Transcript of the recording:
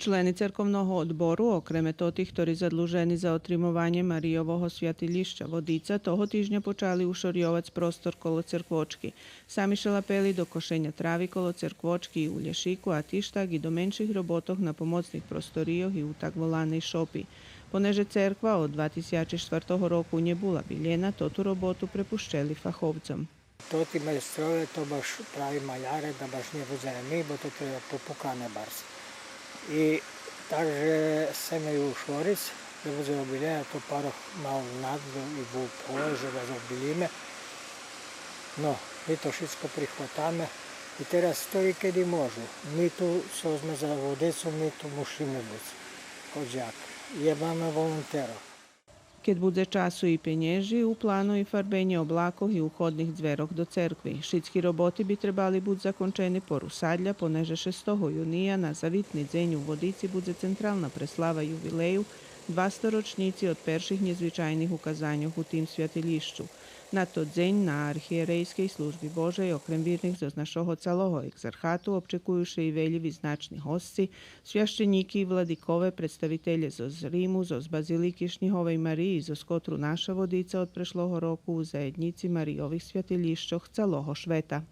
Члени церковного odboru, окреме тотих, ktorí zadluženi za otримування Марійового святилища Водиця, того тижня почали ушорьоваць простор коло церквочки. Самі шалапели до кошення трави коло церквочки і у лешику, а тіж так і до менших роботок на помоцних просторіях і у так волаnej шопі. Понеже церква od 2004 року не була білена, тоту роботу припущали фаховцям. To ti majstrove, to baš pravi maljare, da baš nije uzene mi, bo to treba popukane bars. Takže se imaju švoric, da bude obiljena, to paroh malo nadzu i bu polože da zaobilime. No, mi to všetko prihvatame i teraz to i kedy môžu. My tu sme za vodecu, my tu musíme byť, kod žaka. Jebame volonterov. Kad bude času i penježi, u planu i farbenje oblakov i uhodnih dverog do cerkvi. Šitski roboti bi trebali bud zakončeni po Rusadlja poneže 6. junija na zavitni dzenju vodici bude centralna preslava jubileju два сторочниці від перших незвичайних указань у тим святилищу. На той день на архієрейській службі Божої, окрім вірних з нашого цілого екзархату, обчекуюши і веліві значні гості, священіки і владикове, представителі з Риму, з Базилики Шнігової Марії, з котру наша водиця від прешлого року у заєдниці Марійових святилищах цілого Швета.